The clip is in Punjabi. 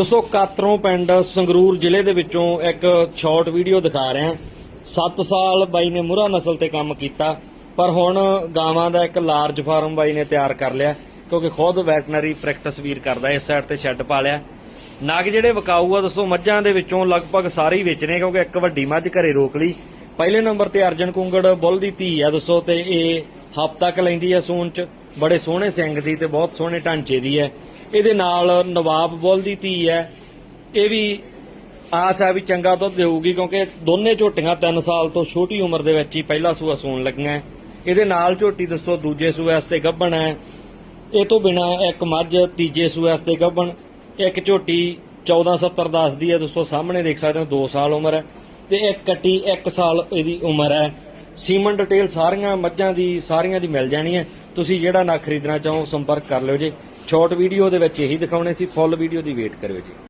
ਦੋਸਤੋ, ਕਾਤਰੋਂ ਪਿੰਡ ਸੰਗਰੂਰ ਜ਼ਿਲ੍ਹੇ ਦੇ ਵਿੱਚੋਂ ਇੱਕ ਸ਼ਾਰਟ ਵੀਡੀਓ ਦਿਖਾ ਰਿਹਾ 7 ਸਾਲ ਬਾਈ ਨੇ ਮੁਰਾ ਨਸਲ ਤੇ ਕੰਮ ਕੀਤਾ, ਪਰ ਹੁਣ ਗਾਵਾਂ ਦਾ ਇੱਕ ਲਾਰਜ ਫਾਰਮ ਬਾਈ ਨੇ ਤਿਆਰ ਕਰ ਲਿਆ, ਕਿਉਂਕਿ ਖੁਦ ਵੈਟਰਨਰੀ ਪ੍ਰੈਕਟਿਸ ਵੀਰ ਕਰਦਾ, ਇਸ ਸਾਈਡ ਤੇ ਸ਼ੈੱਡ ਪਾ ਲਿਆ। ਨਗ ਜਿਹੜੇ ਵਿਕਾਊ ਆ ਦੋਸਤੋ, ਮੱਝਾਂ ਦੇ ਵਿੱਚੋਂ ਲਗਭਗ ਸਾਰੇ ਹੀ ਵੇਚਨੇ ਕਿਉਂਕਿ ਇੱਕ ਵੱਡੀ ਮੱਝ ਘਰੇ ਰੋਕ ਲਈ। ਪਹਿਲੇ ਨੰਬਰ ਤੇ ਅਰਜਨ ਕੁੰਗੜ ਬੁੱਲ ਦੀ ਧੀ ਆ ਦੋਸਤੋ, ਤੇ ਇਹ ਹਫ਼ਤਾ ਕ ਲੈਂਦੀ ਆ ਸੂਣ ਚ। ਬੜੇ ਸੋਹਣੇ ਸਿੰਗ ਦੀ ਤੇ ਬਹੁਤ ਸੋਹਣੇ ਢਾਂਚੇ ਦੀ ਹੈ। ਇਹਦੇ ਨਾਲ ਨਵਾਬ ਬੁੱਲ ਦੀ ਧੀ ਹੈ। ਇਹ ਵੀ ਆਸ ਹੈ ਵੀ ਚੰਗਾ ਦੁੱਧ ਦੇਊਗੀ ਕਿਉਂਕਿ ਦੋਨੇ ਝੋਟੀਆਂ 3 ਸਾਲ ਤੋਂ ਛੋਟੀ ਉਮਰ ਦੇ ਵਿੱਚ ਹੀ ਪਹਿਲਾ ਸੂਆ ਸੂਣ ਲੱਗੀਆਂ। ਇਹਦੇ ਨਾਲ ਝੋਟੀ ਦੱਸੋ ਦੂਜੇ ਸੂਏ ਵਾਸਤੇ ਗੱਭਣ ਹੈ। ਇਹ ਤੋਂ ਬਿਨਾ ਇੱਕ ਮੱਝ ਤੀਜੇ ਸੂਏ ਵਾਸਤੇ ਗੱਭਣ। ਇੱਕ ਝੋਟੀ 1470 ਦੱਸਦੀ ਹੈ। ਦੋਸਤੋ ਸਾਹਮਣੇ ਦੇਖ ਸਕਦੇ ਹੋ 2 ਸਾਲ ਉਮਰ ਹੈ ਤੇ ਇੱਕ ਕੱਟੀ 1 ਸਾਲ ਇਹਦੀ ਉਮਰ ਹੈ। ਸੀਮਨ ਡਿਟੇਲ ਸਾਰੀਆਂ ਮੱਝਾਂ ਦੀ, ਸਾਰੀਆਂ ਦੀ ਮਿਲ ਜਾਣੀ ਹੈ। ਤੁਸੀਂ ਜਿਹੜਾ ਨਾ ਖਰੀਦਣਾ ਚਾਹੋ ਸੰਪਰਕ ਕਰ ਲਿਓ ਜੀ। ਸ਼ਾਰਟ ਵੀਡੀਓ ਦੇ ਵਿੱਚ ਇਹੀ ਦਿਖਾਉਣੇ ਸੀ ਫੁੱਲ ਵੀਡੀਓ ਦੀ ਵੇਟ ਕਰਿਓ ਜੀ।